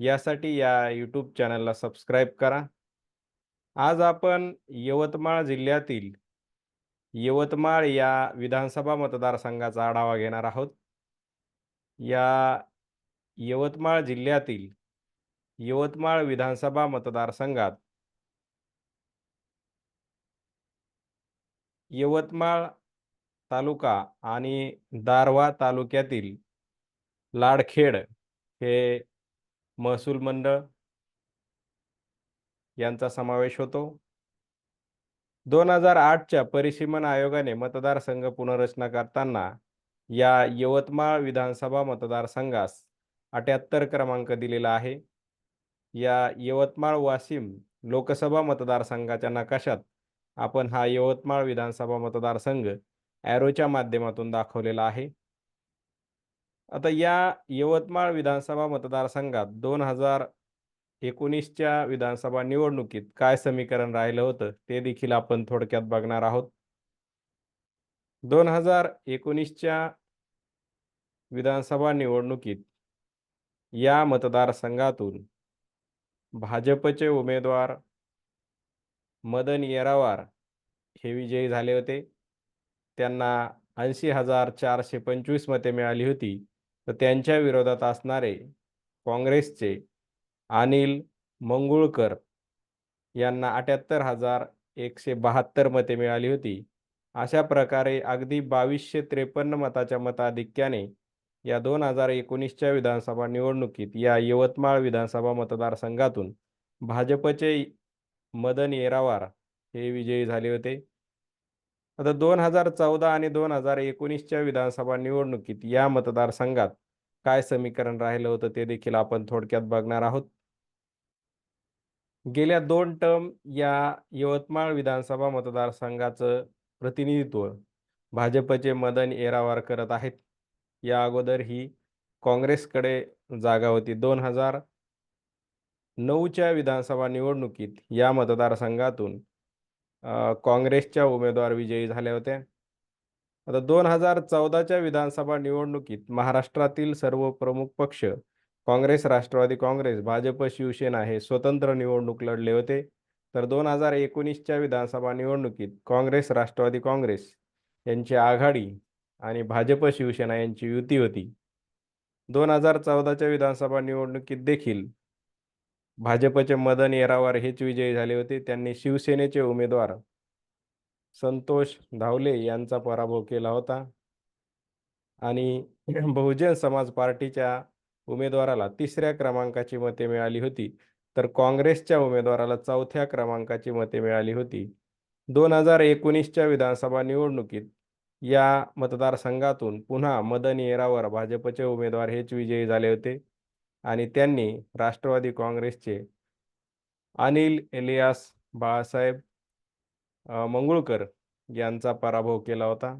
यासाठी या यूट्यूब चॅनलला सबस्क्राईब करा. आज आपण यवतमाळ जिल्ह्यातील यवतमाळ या विधानसभा मतदारसंघाचा आढावा घेणार आहोत. या यवतमाळ जिल्ह्यातील यवतमाळ विधानसभा मतदारसंघात यवतमाळ तालुका आणि दारव्हा तालुक्यातील लाडखेड हे महसूल मंडळ यांचा समावेश होतो. 2008च्या परिसीमन आयोगाने मतदारसंघ पुनर्रचना करताना या यवतमाळ विधानसभा मतदारसंघास 78 क्रमांक दिलेला आहे. या यवतमाळ-वाशिम लोकसभा मतदारसंघाच्या नकाशात आपण हा यवतमाळ विधानसभा मतदारसंघ ॲरोच्या माध्यमातून दाखवलेला आहे. आता या यवतमाळ विधानसभा मतदारसंघात 2019च्या विधानसभा निवडणुकीत काय समीकरण राहिलं होतं, ते देखील आपण थोडक्यात बघणार आहोत. 2019च्या विधानसभा निवडणुकीत या मतदारसंघातून भाजपचे उमेदवार मदन येरावार हे विजयी झाले होते. त्यांना 80,425 मते मिळाली होती. तर त्यांच्या विरोधात असणारे काँग्रेसचे अनिल मंगुळकर यांना 78,172 मते मिळाली होती. अशा प्रकारे अगदी 2253 मताच्या मताधिक्याने या 2019च्या विधानसभा निवडणुकीत या यवतमाळ विधानसभा मतदारसंघातून भाजपचे मदन येरावार हे विजयी झाले होते. आता 2014 आणि 2019च्या विधानसभा निवडणुकीत या मतदारसंघात काय समीकरण राहिलं होतं, ते देखील आपण थोडक्यात बघणार आहोत. गेल्या दोन टर्म या यवतमाळ विधानसभा मतदारसंघाचं प्रतिनिधित्व भाजपचे मदन येरावार करत आहेत. या अगोदर ही काँग्रेसकडे जागा होती. 2009च्या विधानसभा निवडणुकीत या मतदारसंघातून काँग्रेसच्या उमेदवार विजयी झाल्या होत्या. आता 2014च्या विधानसभा निवडणुकीत महाराष्ट्रातील सर्व प्रमुख पक्ष काँग्रेस, राष्ट्रवादी काँग्रेस, भाजप, शिवसेना हे स्वतंत्र निवडणूक लढले होते. तर 2019च्या विधानसभा निवडणुकीत काँग्रेस, राष्ट्रवादी काँग्रेस यांची आघाडी आणि भाजप, शिवसेना यांची युती होती. 2014च्या विधानसभा निवडणुकीत देखील भाजपचे मदन येरावार हेच विजयी झाले होते. त्यांनी शिवसेनेचे उमेदवार संतोष धावले यांचा पराभव केला होता. आणि बहुजन समाज पार्टीच्या उमेदवाराला तिसऱ्या क्रमांकाची मते मिळाली होती. तर काँग्रेसच्या उमेदवाराला चौथ्या क्रमांकाची मते मिळाली होती. 2019च्या विधानसभा निवडणुकीत या मतदारसंघातून पुन्हा मदन येरावार भाजपचे उमेदवार हेच विजयी झाले होते. आणि त्यांनी राष्ट्रवादी काँग्रेसचे अनिल इलियास बाळासाहेब मंगुळकर यांचा पराभव केला होता.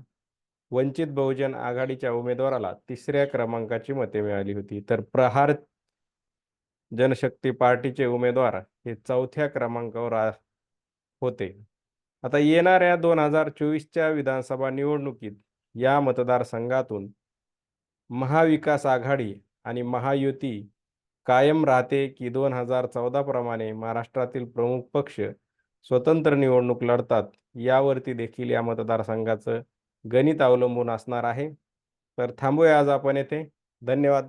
वंचित बहुजन आघाडीच्या उमेदवाराला तिसऱ्या क्रमांकाची मते मिळाली होती. तर प्रहार जनशक्ती पार्टीचे उमेदवार हे चौथ्या क्रमांकावर होते. आता येणाऱ्या 2024च्या विधानसभा निवडणुकीत या मतदारसंघातून महाविकास आघाडी आणि महायुती कायम राहते की 2014 प्रमाणे महाराष्ट्रातील प्रमुख पक्ष स्वतंत्र निवडणूक लढतात, यावरती देखील या मतदारसंघाचं गणित अवलंबून असणार आहे. तर थांबूया आज आपण येथे. धन्यवाद.